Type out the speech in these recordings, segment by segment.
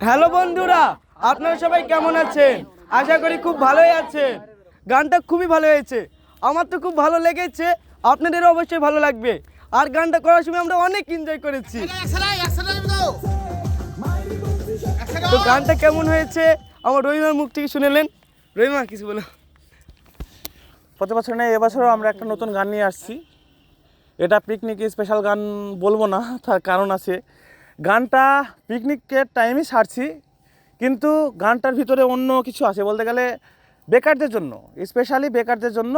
Hello বন্ধুরা, আপনারা সবাই কেমন আছেন? আশা করি খুব ভালোই আছেন। গানটা খুবই ভালো হয়েছে। আমার তো খুব ভালো লেগেছে, আপনাদেরও অবশ্যই ভালো লাগবে। আর গানটা করার সময় আমরা অনেক এনজয় করেছি। তো গানটা কেমন হয়েছে, আমার রহিমার মুখ থেকে শুনেলেন রহিমা, কিছু বলো। প্রতি বছর নেই এবছরও আমরা একটা নতুন গান নিয়ে আসছি। এটা পিকনিক স্পেশাল গান বলব না, তার কারণ আছে। গানটা পিকনিকের টাইমই ছাড়ছি কিন্তু গানটার ভিতরে অন্য কিছু আছে বলতে গেলে বেকারদের জন্য স্পেশালি বেকারদের জন্য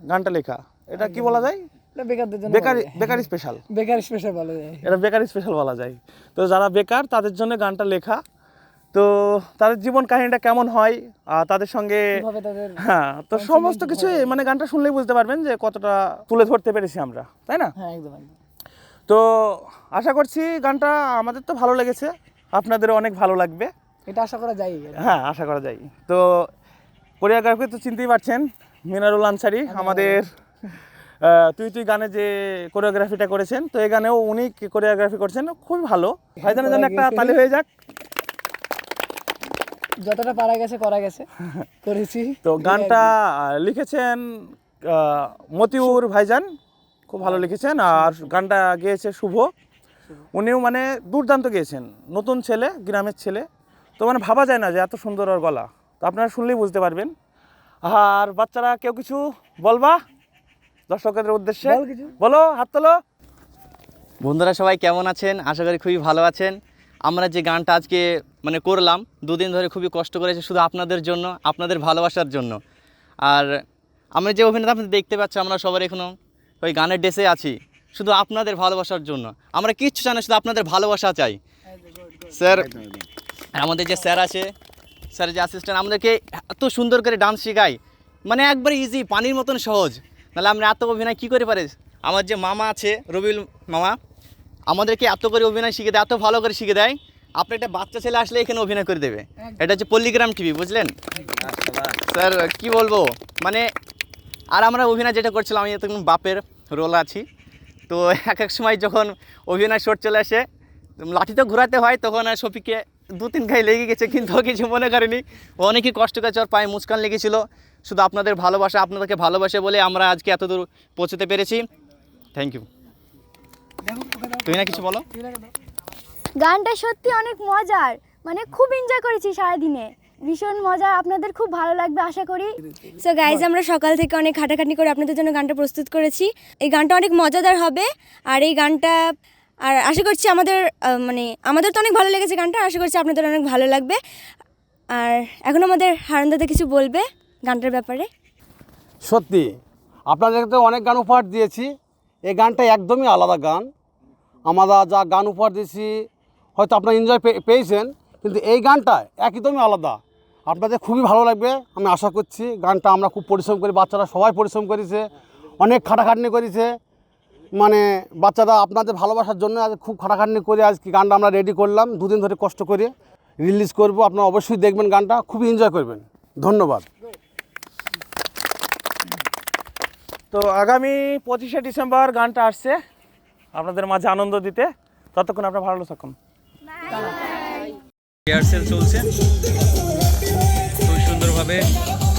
গানটা লেখা। এটা কি বলা যায়? বেকারদের জন্য বেকার বেকার স্পেশাল বেকার স্পেশাল বলা যায়। এটা বেকার স্পেশাল বলা যায়। তো যারা বেকার তাদের জন্য গানটা লেখা। তো তাদের জীবন কাহিনীটা কেমন হয় আর তাদের সঙ্গে হ্যাঁ তো সমস্ত কিছু মানে গানটা শুনলেই বুঝতে পারবেন যে কতটা তুলে ধরতে পেরেছি আমরা তাই না? হ্যাঁ একদম। তো আশা করছি গানটা আমাদের তো ভালো লেগেছে। আপনাদেরও অনেক ভালো লাগবে। এটা আশা করা যায়। হ্যাঁ আশা করা যায়। তো কোরিওগ্রাফি তো চিনতেই পারছেন মিনারুল আনসারি আমাদের তুই তুই গানে যে কোরিওগ্রাফিটা করেছেন তো এই গানেও উনি কোরিওগ্রাফি করছেন খুবই ভালো। ভাইজানের জন্য একটা তালি হয়ে যাক। যতটা পারা গেছে করা গেছে। করেছি। তো গানটা লিখেছেন মতিউর ভাইজান। খুব ভালো লিখেছেন। আর গানটা গেয়েছে শুভ। উনিও মানে দুর্দান্ত গেয়েছেন। নতুন ছেলে গ্রামের ছেলে। তো মানে ভাবা যায় না যে এত সুন্দর ওর গলা। তো আপনারা শুনলেই বুঝতে পারবেন। আর বাচ্চারা কেউ কিছু বলবা? দর্শকদের উদ্দেশ্যে? বলো হাত তোলো। বন্ধুরা সবাই কেমন আছেন? আশা করি খুবই ভালো আছেন। আমরা যে গানটা আজকে মানে করলাম দুদিন ধরে খুবই কষ্ট করেছে শুধু আপনাদের জন্য আপনাদের ভালোবাসার জন্য। আর আমরা যে অভিনেতা আপনি দেখতে পাচ্ছি আমরা সবার এখনও ওই গানের ড্রেসে আছি। শুধু আপনাদের ভালোবাসার জন্য। আমরা কিচ্ছু চাই না শুধু আপনাদের ভালোবাসা চাই। স্যার আমাদের যে স্যার আছে স্যার যে অ্যাসিস্ট্যান্ট আমাদেরকে এত সুন্দর করে ডান্স শেখায়। মানে একবার ইজি পানির মতন সহজ। নাহলে আমরা এত অভিনয় কী করে পারি? আমার যে মামা আছে রবিউল মামা আমাদেরকে এত করে অভিনয় শিখে দেয় এত ভালো করে শিখে দেয়। আপনি একটা বাচ্চা ছেলে আসলে এখানে অভিনয় করে দেবে। এটা হচ্ছে পল্লিগ্রাম টিভি বুঝলেন? স্যার কি বলব? মানে আর আমরা অভিনয় যেটা করছিলাম, আমি তখন বাপের রোল আছি। তো এক এক সময় যখন অভিনয় শট চলে আসে, লাঠি তো ঘোরাতে হয়, তখন আর শফিককে দু তিন গায়ে লেগে গেছে, কিন্তু কিছু মনে করেনি। অনেকই কষ্ট করেছে ওর পায়ে মুস্কান লেগেছিল। শুধু আপনাদের ভালোবাসা, আপনাদেরকে ভালোবাসে বলে আমরা আজকে এত দূর পৌঁছতে পেরেছি। থ্যাংক ইউ তুমি না কিছু বলো? গানটা সত্যি অনেক মজার। মানে খুব এনজয় করেছি সারাদিনে। ভীষণ মজা, আপনাদের খুব ভালো লাগবে, আশা করি। সো গাইজ আমরা সকাল থেকে অনেক খাটাখাটনি করে আপনাদের জন্য গানটা প্রস্তুত করেছি। এই গানটা অনেক মজাদার হবে, আর এই গানটা, আর আশা করছি আমাদের মানে আমাদের তো অনেক ভালো লেগেছে গানটা, আশা করছি আপনাদের অনেক ভালো লাগবে। আর এখন আমাদের হারান্দাতে কিছু বলবে গানটার ব্যাপারে। সত্যি, আপনাদেরকে তো অনেক গান উপহার দিয়েছি। এই গানটা একদমই আলাদা গান। আমরা যা গান উপহার দিয়েছি, হয়তো আপনারা এনজয় পেয়েছেন, কিন্তু এই গানটা একদমই আলাদা। আপনাদের খুবই ভালো লাগবে আমি আশা করছি। গানটা আমরা খুব পরিশ্রম করি বাচ্চারা সবাই পরিশ্রম করেছে অনেক খাটাখাটনি করেছে। মানে বাচ্চারা আপনাদের ভালোবাসার জন্য আজ খুব খাটাখাটনি করে আজকে গানটা আমরা রেডি করলাম দুদিন ধরে কষ্ট করে রিলিজ করব। আপনারা অবশ্যই দেখবেন গানটা খুবই এনজয় করবেন। ধন্যবাদ। তো আগামী পঁচিশে ডিসেম্বর গানটা আসছে আপনাদের মাঝে আনন্দ দিতে। ততক্ষণ আপনার ভালো থাকুন। রিহার্সেল চলছে। খুব